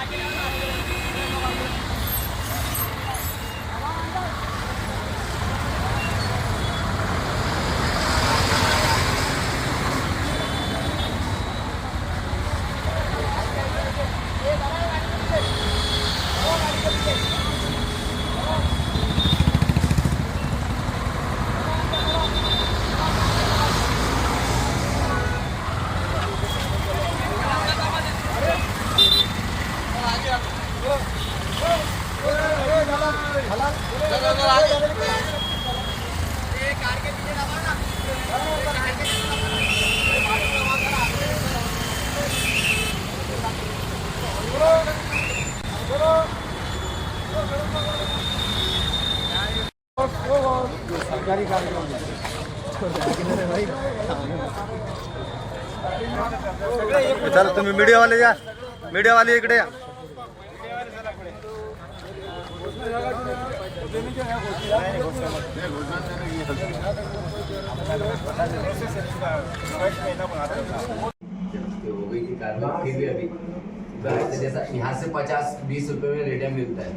আগে चला तुम्ही मीडियावाले या. मीडियावाले इकडे या. हो गई थी कार्रवाई फिर भी अभी। से पचास बीस रुपए में रेडियम मिलता है।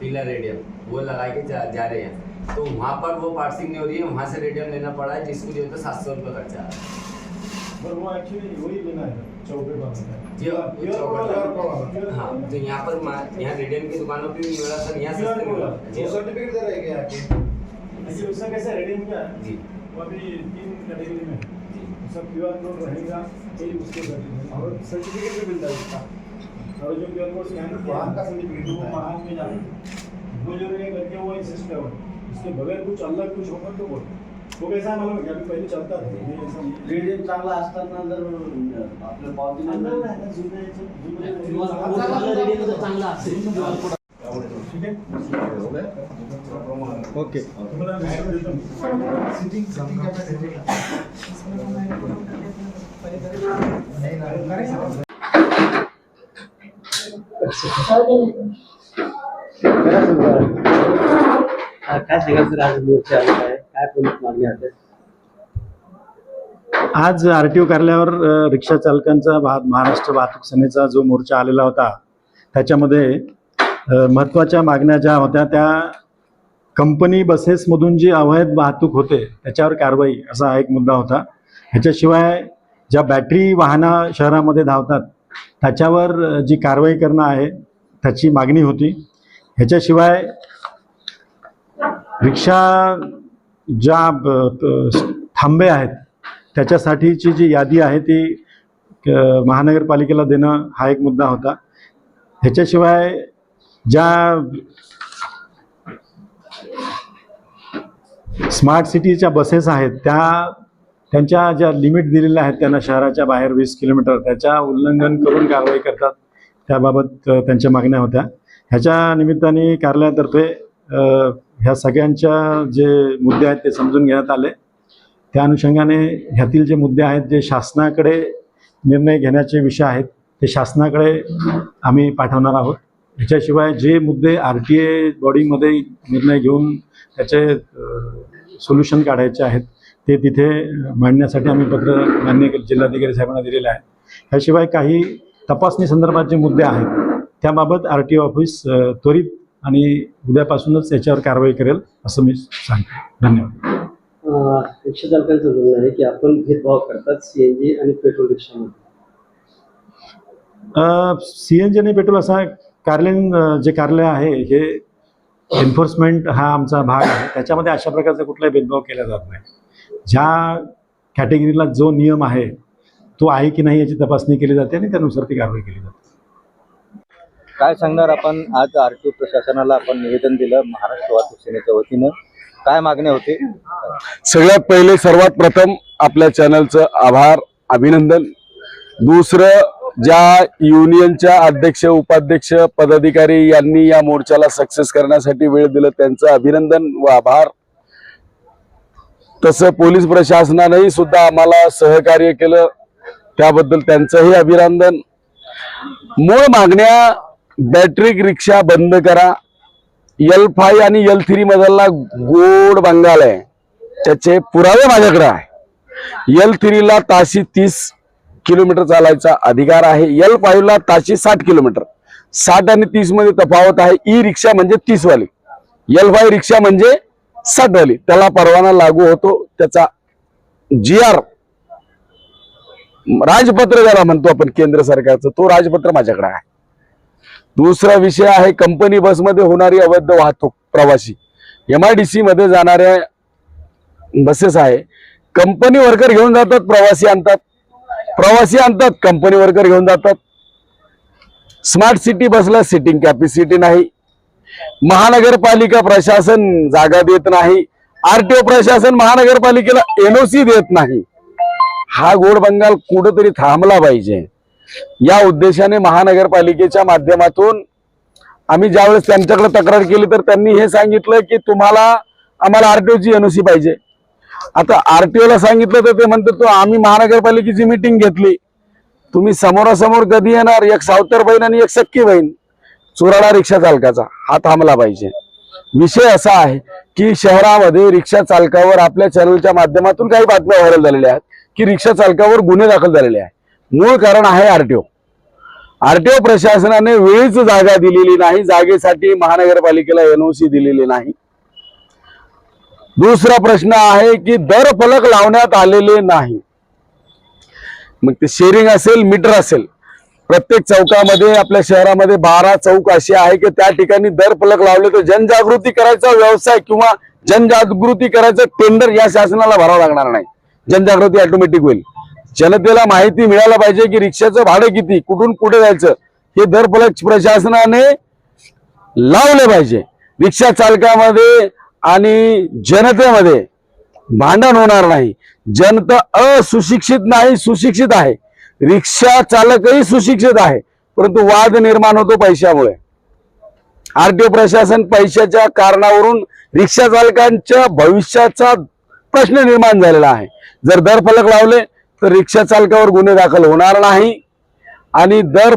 पीला रेडियम वो लगा के जा, जा रहे हैं। तो वहाँ पर वो पार्सिंग नहीं हो रही है वहाँ से रेडियम लेना पड़ा है जिसको जो है सात सौ रुपये खर्चा आ रहा है। वो एक्चुअली वही लेना है हाँ। तो यहाँ पर यहाँ रेडियम की दुकानों पे भी मिल था यहाँ सस्ते मिल सर्टिफिकेट दे रहे आपके। उसका कैसे रेडियम क्या जी। वो अभी तीन कैटेगरी में जी। उसका क्यू आर कोड रहेगा ये उसके और सर्टिफिकेट भी मिलता है उसका। अर्जुन जो क्यू आर कोड स्कैन वहाँ का सर्टिफिकेट वो वहाँ में जाने वो जो है करके वो एक सिस्टम है उसके बगैर कुछ अलग कुछ होगा तो बोल वो कैसा है मालूम है अभी पहले चलता था ये ऐसा नहीं रेडियम चांगला असताना जर आपल्या पावती अंदर आहे ना, जुन्या याचं- जुन्या रेडियम जर चांगला असेल ठीक आहे ओके तुम्हाला विचारून देतो. काय सांगायचं आज मोर्चा आहे काय प्रमुख आज आर टी ओ कार्यालयावर रिक्षा चालकांचा भा महाराष्ट्र वाहतूक सेनेचा जो मोर्चा आलेला होता त्याच्यामध्ये महत्त्वाच्या मागण्या ज्या होत्या त्या कंपनी बसेसमधून जी अवैध वाहतूक होते त्याच्यावर कारवाई असा एक मुद्दा होता. ह्याच्याशिवाय ज्या बॅटरी वाहनं शहरामध्ये धावतात त्याच्यावर जी कारवाई करणं आहे त्याची मागणी होती. ह्याच्याशिवाय रिक्षा ज्या थांबे आहेत त्याच्यासाठीची जी यादी आहे ती महानगरपालिकेला देणं हा एक मुद्दा होता. ह्याच्याशिवाय ज्या स्मार्ट सिटीच्या बसेस आहेत त्या त्यांच्या ज्या लिमिट दिलेल्या आहेत त्यांना शहराच्या बाहेर वीस किलोमीटर त्याच्या उल्लंघन करून कारवाई करतात. त्याबाबत त्यांच्या मागण्या होत्या. ह्याच्या निमित्ताने कार्यालयातर्फे ह्या सगळ्यांच्या जे मुद्दे आहेत ते समजून घेण्यात आले. त्या अनुषंगाने ह्यातील जे मुद्दे आहेत जे शासनाकडे निर्णय घेण्याचे विषय आहेत ते शासनाकडे आम्ही पाठवणार आहोत. ह्याच्याशिवाय जे मुद्दे आर टी ए बॉडीमध्ये निर्णय घेऊन त्याचे सोल्युशन काढायचे आहेत ते तिथे मांडण्यासाठी आम्ही पत्र मान्य जिल्हाधिकारी साहेबांना दिलेलं आहे. ह्याशिवाय काही तपासणी संदर्भात जे मुद्दे आहेत त्याबाबत आर टी ऑफिस त्वरित आणि उद्यापासूनच याच्यावर कारवाई करेल असं मी सांगतो. धन्यवाद. रिक्षा चालकांचं म्हणणं आहे की आपण भेदभाव करतात सीएनजी आणि पेट्रोल रिक्षामध्ये. सी एन जी आणि पेट्रोल असा कार्यालयीन जे कार्यालय आहे हे एन्फोर्समेंट हा आमचा भाग आहे. त्याच्यामध्ये अशा प्रकारचा कुठलाही भेदभाव केला जात नाही. ज्या कॅटेगरीला जो नियम आहे तो आहे की नाही याची तपासणी केली जाते आणि त्यानुसार ती कारवाई केली जाते. काय सांगणार आपण? आज आर टी प्रशासनाला आपण निवेदन दिलं महाराष्ट्र वाहतूक सेनेच्या वतीनं. काय मागण्या होते? सगळ्यात पहिले सर्वात प्रथम आपल्या चॅनलचं आभार अभिनंदन. दुसरं ज्या युनियनच्या अध्यक्ष उपाध्यक्ष पदाधिकारी यांनी या मोर्चाला सक्सेस करण्यासाठी वेळ दिलं त्यांचं अभिनंदन व आभार. तसं पोलीस प्रशासनानंही सुद्धा आम्हाला सहकार्य केलं. त्याबद्दल त्यांचंही अभिनंदन. मूळ मागण्या बॅटरी रिक्षा बंद करा. एल फाय आणि एल थ्री मधला गोड बंगाल आहे. त्याचे पुरावे माझ्याकडे आहे. एल थ्रीला ताशी तीस किलोमीटर चालायचा अधिकार आहे. एल फाईव्हला ताशी साठ किलोमीटर. साठ आणि तीसमध्ये तफावत आहे. ई रिक्षा म्हणजे तीसवाली. एल फाय रिक्षा म्हणजे साठ त्याला परवाना लागू होतो. त्याचा जी आर राजपत्र ज्याला म्हणतो आपण केंद्र सरकारचं तो राजपत्र माझ्याकडे आहे. दुसरा विषय आहे कंपनी बसमध्ये होणारी अवैध वाहतूक प्रवासी. एमआयडीसी मध्ये जाणाऱ्या बसेस आहे. कंपनी वर्कर घेऊन जातात प्रवासी आणतात. प्रवासी आणतात कंपनी वर्कर घेऊन जातात. स्मार्ट सिटी बसला सिटिंग कॅपॅसिटी नाही. महानगरपालिका प्रशासन जागा देत नाही. आरटीओ प्रशासन महानगरपालिकेला एनओसी देत नाही. हा गोड बंगाल कुठंतरी थांबला पाहिजे. या उद्देशाने महानगरपालिकेच्या माध्यमातून आम्ही ज्यावेळेस त्यांच्याकडे तक्रार केली तर त्यांनी हे सांगितलं की तुम्हाला आम्हाला आरटीओची एनओसी पाहिजे. आता आरटीओ ला सांगितलं तर ते म्हणतात तो आम्ही महानगरपालिकेची मिटिंग घेतली. तुम्ही समोरासमोर कधी येणार? एक सावतर बहीण आणि एक सक्की बहीण. चोराडा रिक्षा चालकाचा हा थांबला पाहिजे. विषय असा आहे की शहरामध्ये रिक्षा चालकावर आपल्या चॅनलच्या माध्यमातून काही बातम्या व्हायरल झालेल्या आहेत की रिक्षा चालकावर गुन्हे दाखल झालेले आहे मूळ कारण आहे आरटीओ. आरटीओ प्रशासनाने वेळीच जागा दिलेली नाही जागेसाठी महानगरपालिकेला एनओसी दिलेली नाही. दुसरा प्रश्न आहे की दर फलक लावण्यात आलेले नाही. मग ते शेअरिंग असेल मीटर असेल प्रत्येक चौकामध्ये आपल्या शहरामध्ये बारा चौक असे आहे की त्या ठिकाणी दर फलक लावले तर जनजागृती करायचा व्यवसाय किंवा जनजागृती करायचं टेंडर या शासनाला भरावं लागणार नाही. जनजागृती ऑटोमॅटिक होईल. जनतेला माहिती मिळायला पाहिजे की रिक्षाचं भाडं किती कुठून कुठे जायचं हे दर फलक प्रशासनाने लावले पाहिजे. रिक्षा चालकामध्ये आणि जनतेमध्ये भांडण होणार नाही. जनता असुशिक्षित नाही सुशिक्षित आहे. रिक्षा चालकही सुशिक्षित आहे परंतु वाद निर्माण होतो पैशामुळे. आरटीओ प्रशासन पैशाच्या कारणावरून रिक्षा चालकांच्या भविष्याचा प्रश्न निर्माण झालेला आहे. जर दर फलक लावले तर रिक्षा चालकावर गुन्हे दाखल होणार नाही. आणि दर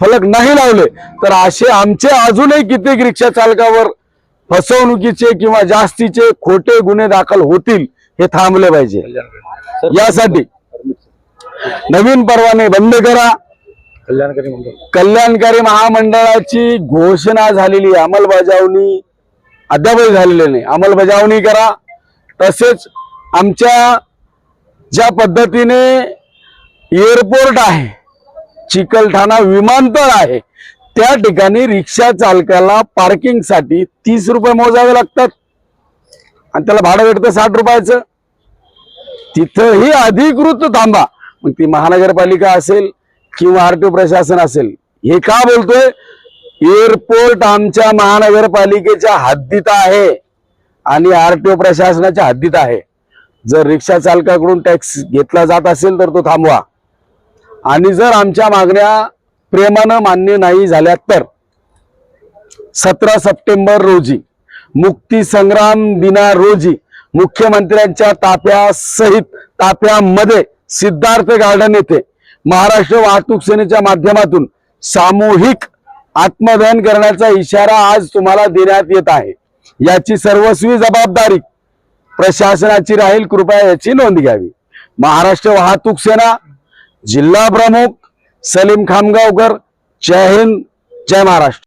फलक नाही लावले तर असे आमचे अजूनही कित्येक रिक्षा चालकावर फसवणुकीचे किंवा जास्तीचे खोटे गुन्हे दाखल होतील हे थांबले पाहिजे. यासाठी नवीन परवाने बंद करा. कल्याणकारी मंडळ. कल्याणकारी महामंडळाची घोषणा झालेली. अंमलबजावणी अद्यापही झालेली नाही. अंमलबजावणी करा. तसेच आमच्या ज्या पद्धतीने एअरपोर्ट आहे चिकलठाणा विमानतळ आहे त्या ठिकाणी रिक्षा चालकाला पार्किंगसाठी तीस रुपये मोजावे लागतात. आणि त्याला भाडं भेटतं साठ रुपयाचं. तिथंही अधिकृत थांबा. मग ती महानगरपालिका असेल किंवा आरटीओ प्रशासन असेल हे का बोलतोय? एअरपोर्ट आमच्या महानगरपालिकेच्या हद्दीत आहे आणि आरटीओ प्रशासनाच्या हद्दीत आहे. जर रिक्षा चालकाकडून टॅक्स घेतला जात असेल तर तो थांबवा. आणि जर आमच्या मागण्या प्रेमानं मान्य नाही झाल्या तर सतरा सप्टेंबर रोजी मुक्ती संग्राम दिना रोजी मुख्यमंत्र्यांच्या ताफ्यासहित ताफ्यामध्ये सिद्धार्थ गार्डन येथे महाराष्ट्र वाहतूक सेनेच्या माध्यमातून सामूहिक आत्मदहन करण्याचा इशारा आज तुम्हाला देण्यात येत आहे. याची सर्वस्वी जबाबदारी प्रशासनाची राहील कृपया याची नोंद घ्यावी. महाराष्ट्र वाहतूक सेना जिल्हा प्रमुख सलीम खामगावकर. जय हिंद जय महाराष्ट्र.